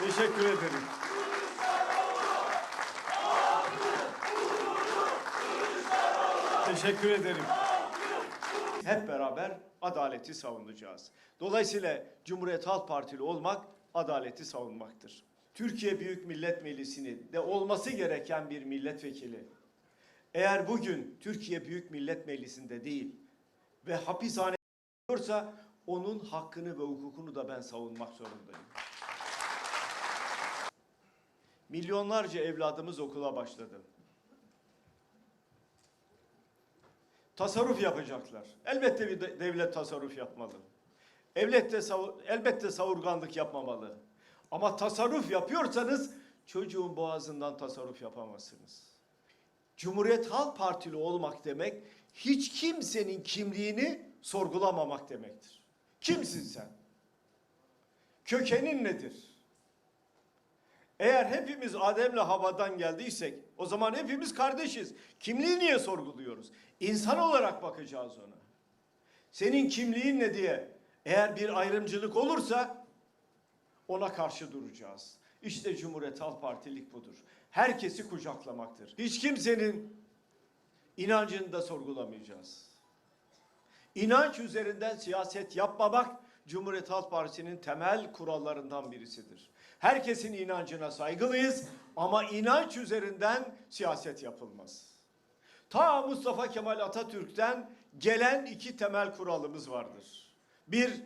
Teşekkür ederim. Teşekkür ederim. Hep beraber adaleti savunacağız. Dolayısıyla Cumhuriyet Halk Partili olmak adaleti savunmaktır. Türkiye Büyük Millet Meclisi'ni de olması gereken bir milletvekili eğer bugün Türkiye Büyük Millet Meclisi'nde değil ve hapishane diyorsa onun hakkını ve hukukunu da ben savunmak zorundayım. Milyonlarca evladımız okula başladı. Tasarruf yapacaklar. Elbette bir de- devlet tasarruf yapmalı. Elbette, elbette savurganlık yapmamalı. Ama tasarruf yapıyorsanız çocuğun boğazından tasarruf yapamazsınız. Cumhuriyet Halk Partili olmak demek hiç kimsenin kimliğini sorgulamamak demektir. Kimsin sen? Kökenin nedir? Eğer hepimiz Adem'le Havva'dan geldiysek o zaman hepimiz kardeşiz. Kimliği niye sorguluyoruz? İnsan olarak bakacağız ona. Senin kimliğin ne diye eğer bir ayrımcılık olursa ona karşı duracağız. İşte Cumhuriyet Halk Partilik budur. Herkesi kucaklamaktır. Hiç kimsenin inancını da sorgulamayacağız. İnanç üzerinden siyaset yapmamak Cumhuriyet Halk Partisi'nin temel kurallarından birisidir. Herkesin inancına saygılıyız ama inanç üzerinden siyaset yapılmaz. Ta Mustafa Kemal Atatürk'ten gelen iki temel kuralımız vardır. Bir,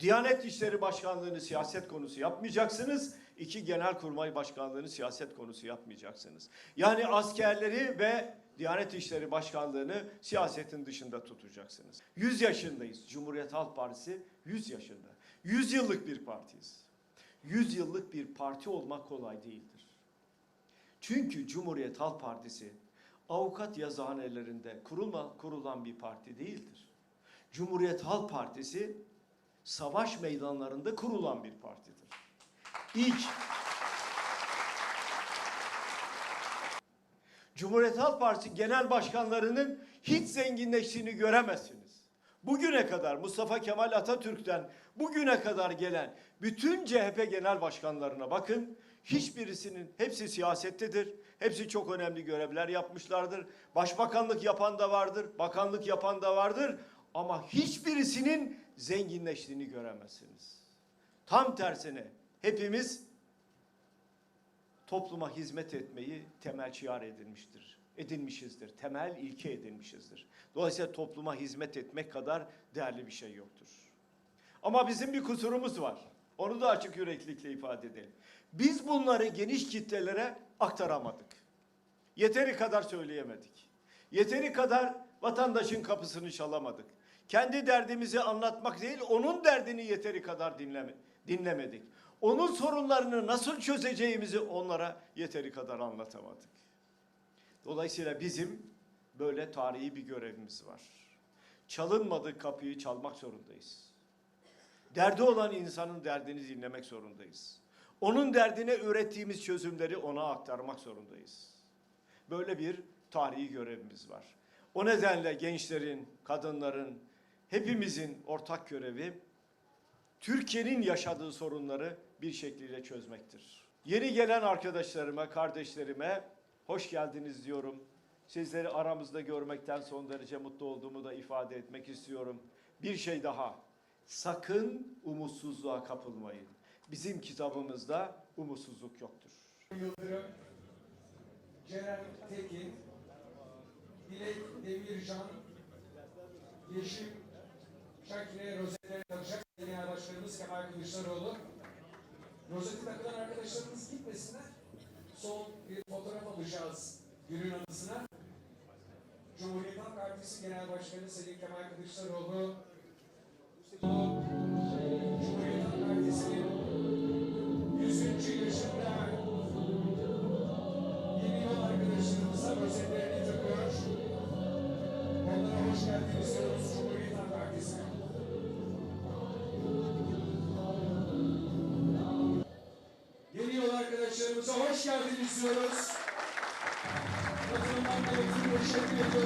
Diyanet İşleri Başkanlığı'nı siyaset konusu yapmayacaksınız. İki, Genelkurmay Başkanlığı'nı siyaset konusu yapmayacaksınız. Yani askerleri ve Diyanet İşleri Başkanlığı'nı siyasetin dışında tutacaksınız. 100 yaşındayız. Cumhuriyet Halk Partisi 100 yaşında. 100 yıllık bir partiyiz. 100 yıllık bir parti olmak kolay değildir. Çünkü Cumhuriyet Halk Partisi avukat yazıhanelerinde kurulma, kurulan bir parti değildir. Cumhuriyet Halk Partisi savaş meydanlarında kurulan bir partidir. İlk Cumhuriyet Halk Partisi genel başkanlarının hiç zenginleştiğini göremezsiniz. Bugüne kadar Mustafa Kemal Atatürk'ten bugüne kadar gelen bütün CHP genel başkanlarına bakın. Hiçbirisinin hepsi siyasettedir. Hepsi çok önemli görevler yapmışlardır. Başbakanlık yapan da vardır, bakanlık yapan da vardır ama hiçbirisinin zenginleştiğini göremezsiniz. Tam tersine hepimiz topluma hizmet etmeyi temel şiar edilmiştir. Edinmişizdir. Temel ilke edinmişizdir. Dolayısıyla topluma hizmet etmek kadar değerli bir şey yoktur. Ama bizim bir kusurumuz var. Onu da açık yüreklilikle ifade edelim. Biz bunları geniş kitlelere aktaramadık. Yeteri kadar söyleyemedik. Yeteri kadar vatandaşın kapısını çalamadık. Kendi derdimizi anlatmak değil, onun derdini yeteri kadar dinleme, dinlemedik. Onun sorunlarını nasıl çözeceğimizi onlara yeteri kadar anlatamadık. Dolayısıyla bizim böyle tarihi bir görevimiz var. Çalınmadık kapıyı çalmak zorundayız. Derdi olan insanın derdini dinlemek zorundayız. Onun derdine ürettiğimiz çözümleri ona aktarmak zorundayız. Böyle bir tarihi görevimiz var. O nedenle gençlerin, kadınların, hepimizin ortak görevi Türkiye'nin yaşadığı sorunları bir şekilde çözmektir. Yeni gelen arkadaşlarıma, kardeşlerime hoş geldiniz diyorum. Sizleri aramızda görmekten son derece mutlu olduğumu da ifade etmek istiyorum. Bir şey daha. Sakın umutsuzluğa kapılmayın. Bizim kitabımızda umutsuzluk yoktur. Yıldırım, Ceren Tekin, Dilek Demircan, Yeşim Şakir'e Başkanımız Kemal Kılıçdaroğlu. Rozeti takılan arkadaşlarımız gitmesinler. Son bir fotoğraf alacağız günün anısına. Cumhuriyet Halk Partisi Genel Başkanı Sayın Kemal Kılıçdaroğlu, hoş geldiniz diyoruz. Katılımdan dolayı teşekkür ediyoruz.